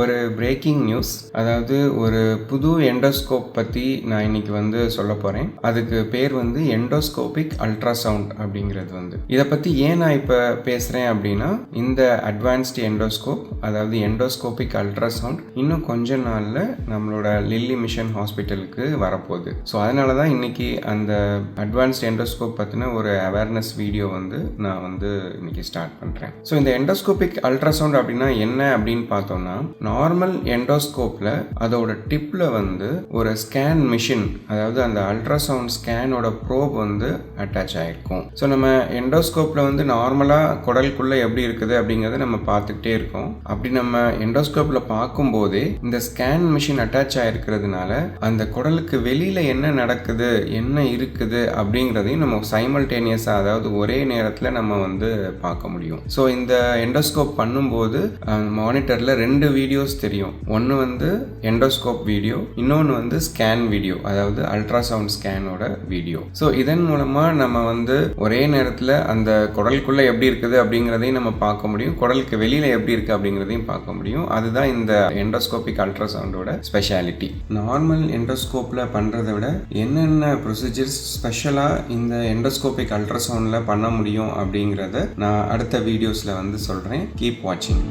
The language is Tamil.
ஒரு பிரேக்கிங் நியூஸ் அதாவது ஒரு புது எண்டோஸ்கோப் பற்றி நான் இன்னைக்கு வந்து சொல்ல போகிறேன் அதுக்கு பேர் வந்து எண்டோஸ்கோபிக் அல்ட்ராசவுண்ட் அப்படிங்கிறது வந்து. இதை பற்றி ஏன் நான் இப்போ பேசுகிறேன் அப்படின்னா இந்த அட்வான்ஸ்டு எண்டோஸ்கோப் அதாவது எண்டோஸ்கோபிக் அல்ட்ராசவுண்ட் இன்னும் கொஞ்ச நாளில் நம்மளோட லில்லி மிஷன் ஹாஸ்பிட்டலுக்கு வரப்போகுது. ஸோ அதனால தான் இன்னைக்கு அந்த அட்வான்ஸ்டு எண்டோஸ்கோப் பற்றின ஒரு அவேர்னஸ் வீடியோ வந்து நான் வந்து இன்னைக்கு ஸ்டார்ட் பண்ணுறேன் ஸோ இந்த எண்டோஸ்கோபிக் அல்ட்ராசவுண்ட் அப்படின்னா என்ன அப்படின்னு பார்த்தோம்னா நார்மல் எண்டோஸ்கோப்பில் அதோட டிப்பில் வந்து ஒரு ஸ்கேன் மிஷின் அதாவது அந்த அல்ட்ராசவுண்ட் ஸ்கேனோட ப்ரோப் வந்து அட்டாச் ஆகிருக்கும் ஸோ நம்ம எண்டோஸ்கோப்பில் வந்து நார்மலாக குடலுக்குள்ளே எப்படி இருக்குது அப்படிங்கிறத நம்ம பார்த்துக்கிட்டே இருக்கோம். அப்படி நம்ம எண்டோஸ்கோப்பில் பார்க்கும்போதே இந்த ஸ்கேன் மிஷின் அட்டாச் ஆகிருக்கிறதுனால அந்த குடலுக்கு வெளியில் என்ன நடக்குது என்ன இருக்குது அப்படிங்கிறதையும் நம்ம சைமல்டேனியஸாக அதாவது ஒரே நேரத்தில் நம்ம வந்து பார்க்க முடியும். ஸோ இந்த எண்டோஸ்கோப் பண்ணும்போது மானிட்டரில் ரெண்டு வீடியோ வீடியோஸ் தெரியும். ஒன்று வந்து எண்டோஸ்கோப் வீடியோ இன்னொன்று வந்து ஸ்கேன் வீடியோ அதாவது அல்ட்ராசவுண்ட் ஸ்கேனோட வீடியோ ஸோ இதன் மூலமாக நம்ம வந்து ஒரே நேரத்தில் அந்த குடலுக்குள்ளே எப்படி இருக்குது அப்படிங்கிறதையும் நம்ம பார்க்க முடியும். குடலுக்கு வெளியில் எப்படி இருக்குது அப்படிங்கிறதையும் பார்க்க முடியும். அதுதான் இந்த எண்டோஸ்கோபிக் அல்ட்ராசவுண்டோட ஸ்பெஷாலிட்டி நார்மல் எண்டோஸ்கோப்பில் பண்ணுறதை விட என்னென்ன ப்ரொசீஜர்ஸ் ஸ்பெஷலாக இந்த எண்டோஸ்கோபிக் அல்ட்ராசவுண்டில் பண்ண முடியும் அப்படிங்கிறத நான் அடுத்த வீடியோஸில் வந்து சொல்கிறேன் கீப் வாட்சிங்